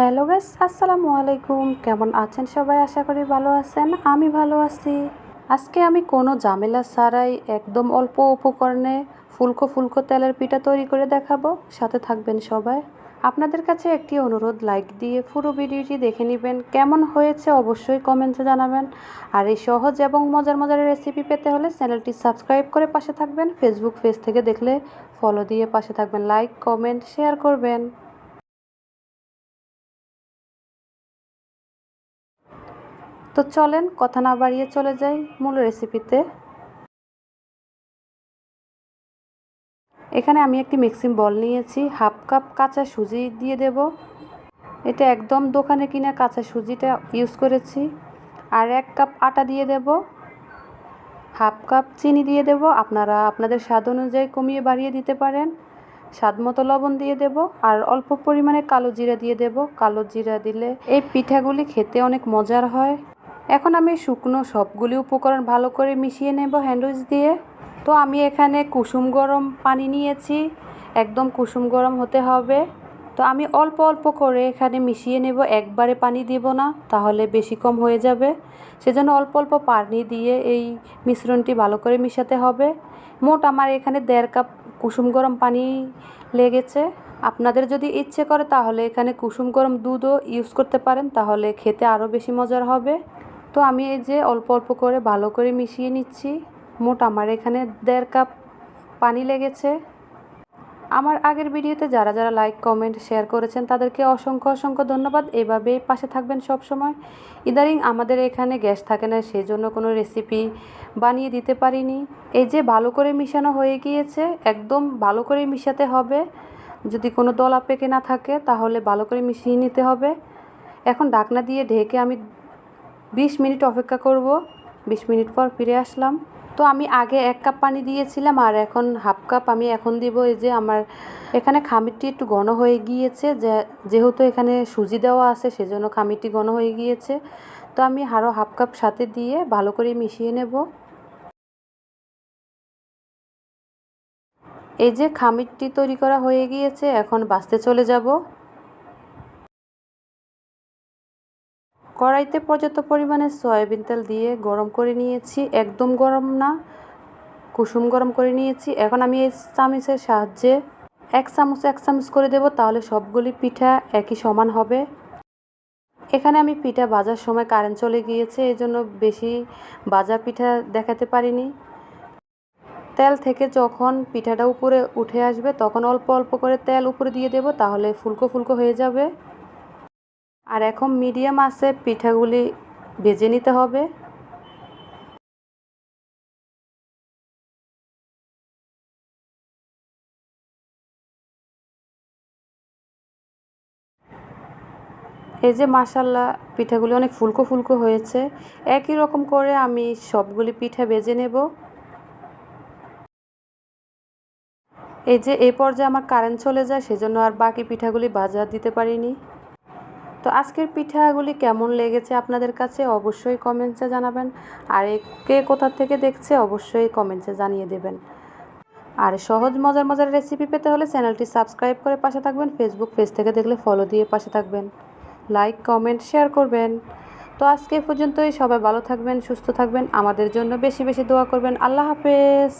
Hello guys, আসসালামু আলাইকুম। কেমন আছেন সবাই? আশা করি ভালো আছেন। আমি ভালো আছি। আজকে আমি কোনো ঝামেলা ছাড়াই একদম অল্প উপকরণে ফুলকো ফুলকো তেলের পিঠা তৈরি করে দেখাবো। সাথে থাকবেন সবাই। আপনাদের কাছে একটি অনুরোধ লাইক দিয়ে পুরো ভিডিওটি দেখে নেবেন। কেমন হয়েছে অবশ্যই কমেন্টে জানাবেন। আর এই সহজ এবং মজার মজার রেসিপি পেতে হলে চ্যানেলটি সাবস্ক্রাইব করে পাশে থাকবেন। ফেসবুক পেজ থেকে দেখলে ফলো দিয়ে পাশে থাকবেন। লাইক কমেন্ট শেয়ার করবেন। তো চলেন, কথা না বাড়িয়ে চলে যাই মূল রেসিপিতে এখানে আমি একটি মিক্সিং বল নিয়েছি হাফ কাপ কাঁচা সুজি দিয়ে দেব। এটা একদম দোকানে কিনা কাঁচা সুজিটা ইউজ করেছি। আর এক কাপ আটা দিয়ে দেব। হাফ কাপ চিনি দিয়ে দেব। আপনারা আপনাদের স্বাদ অনুযায়ী কমিয়ে বাড়িয়ে দিতে পারেন। স্বাদ মতো লবণ দিয়ে দেব। আর অল্প পরিমাণে কালো জিরা দিয়ে দেব। কালো জিরা দিলে এই পিঠাগুলি খেতে অনেক মজার হয়। এখন আমি শুকনো সবগুলি উপকরণ ভালো করে মিশিয়ে নেব হ্যান্ডউইচ দিয়ে। তো আমি এখানে কুসুম গরম পানি নিয়েছি, একদম কুসুম গরম হতে হবে। তো আমি অল্প অল্প করে এখানে মিশিয়ে নেব, একবারে পানি দিব না, তাহলে বেশি কম হয়ে যাবে। সেজন্য অল্প অল্প পানি দিয়ে এই মিশ্রণটি ভালো করে মিশাতে হবে। মোট আমার এখানে দেড় কাপ কুসুম গরম পানি লেগেছে। আপনাদের যদি ইচ্ছে করে তাহলে এখানে কুসুম গরম দুধও ইউজ করতে পারেন, তাহলে খেতে আরও বেশি মজার হবে। তো আমি এই যে অল্প অল্প করে ভালো করে মিশিয়ে নিচ্ছি। মোট আমার এখানে দেড় কাপ পানি লেগেছে। আমার আগের ভিডিওতে যারা যারা লাইক, কমেন্ট, শেয়ার করেছেন, তাদেরকে অসংখ্য অসংখ্য ধন্যবাদ। এভাবেই পাশে থাকবেন সব সময় ইদারিং আমাদের এখানে গ্যাস থাকে না সেই জন্য কোনো রেসিপি বানিয়ে দিতে পারিনি। এই যে ভালো করে মিশানো হয়ে গিয়েছে, একদম ভালো করে মিশাতে হবে। যদি কোনো দলা পেকে না থাকে, তাহলে ভালো করে মিশিয়ে নিতে হবে। এখন ঢাকনা দিয়ে ঢেকে আমি বিশ মিনিট অপেক্ষা করব। বিশ মিনিট পর ফিরে আসলাম। তো আমি আগে এক কাপ পানি দিয়েছিলাম আর এখন হাফ কাপ আমি এখন দিব এই যে আমার এখানে খামিরটি একটু ঘন হয়ে গিয়েছে যেহেতু এখানে সুজি দেওয়া আছে সেজন্য খামিরটি ঘন হয়ে গিয়েছে। তো আমি আরও হাফ কাপ সাথে দিয়ে ভালো করে মিশিয়ে নেব। এই যে খামিরটি তৈরি করা হয়ে গিয়েছে, এখন বাঁচতে চলে যাব। কড়াইতে পর্যাপ্ত পরিমাণে সয়াবিন তেল দিয়ে গরম করে নিয়েছি, একদম গরম না, কুসুম গরম করে নিয়েছি। এখন আমি এই চামচের সাহায্যে এক চামচ এক চামচ করে দেব, তাহলে সবগুলি পিঠা একই সমান হবে। এখানে আমি পিঠা ভাজার সময় কারেন্ট চলে গিয়েছে, এই জন্য বেশি ভাজা পিঠা দেখাতে পারিনি। তেল থেকে যখন পিঠাটা উপরে উঠে আসবে, তখন অল্প অল্প করে তেল উপরে দিয়ে দেব, তাহলে ফুলকো ফুলকো হয়ে যাবে। আর এখন মিডিয়াম আছে, পিঠাগুলি ভেজে নিতে হবে। এই যে মাসাল্লা পিঠাগুলি অনেক ফুলকো ফুলকো হয়েছে। একই রকম করে আমি সবগুলি পিঠা বেজে নেব। এই যে এই পর্যায়ে আমার কারেন্ট চলে যায়, সেজন্য আর বাকি পিঠাগুলি বাজার দিতে পারিনি। তো আজকের পিঠাগুলি কেমন লেগেছে আপনাদের কাছে অবশ্যই কমেন্টসে জানাবেন। আর কে কোথা থেকে দেখছে অবশ্যই কমেন্টসে জানিয়ে দেবেন। আর সহজ মজার মজার রেসিপি পেতে হলে চ্যানেলটি সাবস্ক্রাইব করে পাশে থাকবেন ফেসবুক পেজ থেকে দেখলে ফলো দিয়ে পাশে থাকবেন। লাইক কমেন্ট শেয়ার করবেন। তো আজকে পর্যন্তই, সবাই ভালো থাকবেন, সুস্থ থাকবেন, আমাদের জন্য বেশি বেশি দোয়া করবেন। আল্লাহ হাফেজ।